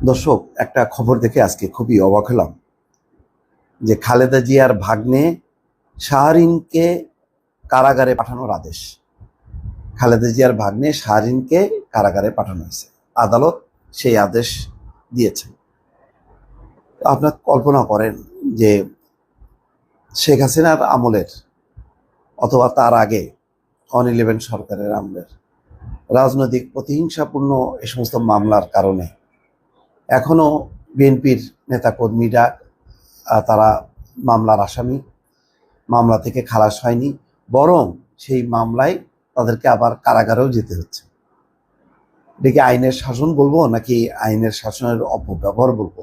দর্শক, একটা খবর দেখে আজকে খুবই অবাক হলাম যে খালেদা জিয়ার ভাগ্নে শাহরিনকে কারাগারে পাঠানোর আদেশ। খালেদা জিয়ার ভাগ্নে শাহরিনকে কারাগারে পাঠানো হয়েছে। আদালত সেই আদেশ দিয়েছেন আপনার কল্পনা করেন যে শেখ হাসিনার আমলের অথবা তার আগে অন ইলেভেন সরকারের আমলের রাজনৈতিক প্রতিহিংসাপূর্ণ এ সমস্ত মামলার কারণে এখনও বিএনপির নেতাকর্মীরা তারা মামলার আসামি। মামলা থেকে খালাস হয়নি, বরং সেই মামলায় তাদেরকে আবার কারাগারেও যেতে হচ্ছে। এটা কি আইনের শাসন বলব নাকি আইনের শাসনের অপব্যবহার বলব?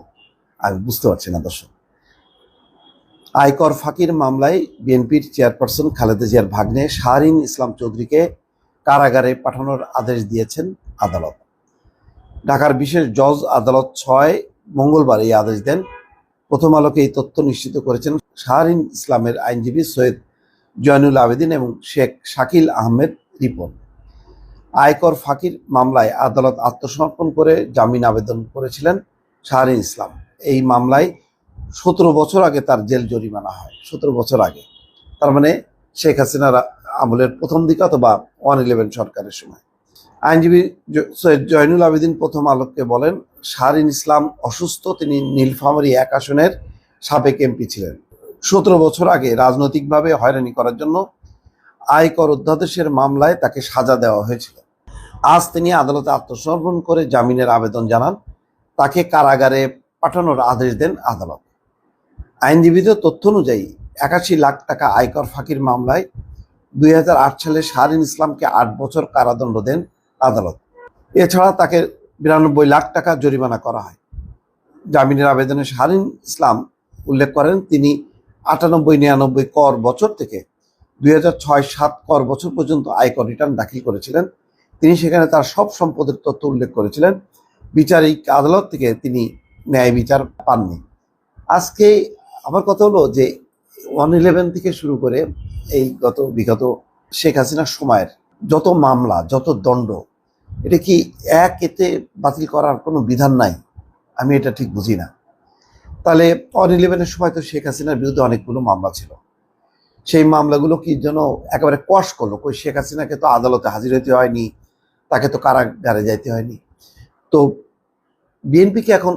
আমি বুঝতে পারছি না, দর্শক। আয়কর ফাঁকির মামলায় বিএনপির চেয়ারপারসন খালেদা জিয়ার ভাগ্নে শাহরিন ইসলাম চৌধুরীকে কারাগারে পাঠানোর আদেশ দিয়েছেন আদালত। ঢাকার বিশেষ জজ আদালত ছয় মঙ্গলবার এই আদেশ দেন। প্রথম আলোকে এই তথ্য নিশ্চিত করেছেন শাহরিন ইসলামের আইনজীবী সৈয়দ জয়নুল আবেদিন এবং শেখ শাকিল আহমেদ রিপন। আয়কর ফাঁকির মামলায় আদালত আত্মসমর্পণ করে জামিন আবেদন করেছিলেন শাহরিন ইসলাম। এই মামলায় সতেরো বছর আগে তার জেল জরিমানা হয়, সতেরো বছর আগে। তার মানে শেখ হাসিনার আমলের প্রথম দিকে অথবা ওয়ান ইলেভেন সরকারের সময়। আইনজীবী সৈয়দ জয়নুল আবেদিন প্রথম আলোককে বলেন, শাহরিন ইসলাম অসুস্থ, তিনি নীলফামারী এক আসনের সাবেক এমপি ছিলেন। সতেরো বছর আগে রাজনৈতিকভাবে হয়রানি করার জন্য আয়কর অধ্যাদেশের মামলায় তাকে সাজা দেওয়া হয়েছিল। আজ তিনি আদালতে আত্মসমর্পণ করে জামিনের আবেদন জানান, তাকে কারাগারে পাঠানোর আদেশ দেন আদালত। আইনজীবীদের তথ্য অনুযায়ী, একাশি লাখ টাকা আয়কর ফাঁকির মামলায় দুই হাজার আট সালে শাহরিন ইসলামকে আট বছর কারাদণ্ড দেন আদালত। এছাড়া তাকে বিরানব্বই লাখ টাকা জরিমানা করা হয়। জামিনের আবেদনে শাহরিন ইসলাম উল্লেখ করেন, তিনি আটানব্বই নিরানব্বই কর বছর থেকে দুই হাজার ছয় সাত কর বছর পর্যন্ত আয়কর রিটার্ন দাখিল করেছিলেন। তিনি সেখানে তার সব সম্পদের তথ্য উল্লেখ করেছিলেন। বিচারিক আদালত থেকে তিনি ন্যায় বিচার পাননি। আজকে আমার কথা হলো যে ওয়ান ইলেভেন থেকে শুরু করে এই গত বিগত শেখ হাসিনার সময়ের যত মামলা, যত দণ্ড, এটা কি এক এতে বাতিল করার কোনো বিধান নাই? আমি এটা ঠিক বুঝি না। তাহলে ওয়ান ইলেভেনের সময় তো শেখ হাসিনার বিরুদ্ধে অনেকগুলো মামলা ছিল। সেই মামলাগুলো কি যেন একেবারে কষ করল, কই শেখ হাসিনাকে তো আদালতে হাজির হতে হয়নি, তাকে তো কারাগারে যাইতে হয়নি। তো বিএনপিকে এখন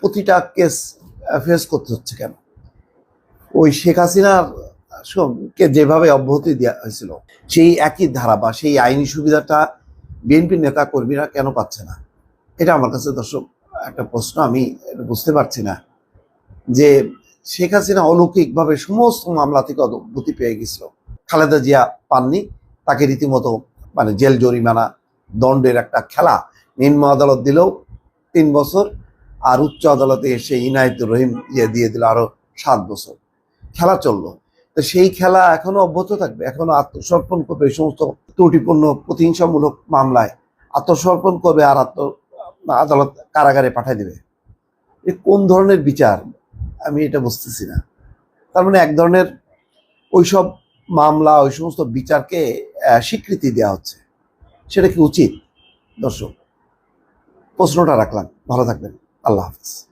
প্রতিটা কেস ফেস করতে হচ্ছে কেন? ওই শেখ হাসিনার কে যেভাবে অব্যাহতি দেওয়া হয়েছিল, সেই একই ধারা বা সেই আইনি সুবিধাটা বিএনপির নেতা কর্মীরা কেন পাচ্ছে না? এটা আমার কাছে দর্শক, একটা প্রশ্ন, আমি বুঝতে পারছি না। যে শেখ হাসিনা অলৌকিকভাবে সমস্ত মামলা থেকে অব্যাহতি পেয়ে গেছিল। খালেদা জিয়া পাননি, তাকে রীতিমতো মানে জেল জরিমানা, দণ্ডের একটা খেলা নিম্ন আদালত দিলেও তিন বছর, আর উচ্চ আদালতে এসে ইনায়তুর রহিম ইয়ে দিয়ে দিল আরও সাত বছর। খেলা চলল। তো সেই খেলা এখনও অব্যাহত থাকবে, এখনও আত্মসমর্পণ করবে এই সমস্ত ত্রুটিপূর্ণ, প্রতিহিংসামূলক মামলায়। আত্মসমর্পণ করবে আর আত্ম, আদালত কারাগারে পাঠিয়ে দেবে। এ কোন ধরনের বিচার? আমি এটা বুঝতেছি না। তার মানে এক ধরনের ওইসব মামলা, ওই সমস্ত বিচারকে স্বীকৃতি দেওয়া হচ্ছে। সেটা কি উচিত? দর্শক, প্রশ্নটা রাখলাম। ভালো থাকবেন। আল্লাহ হাফিজ।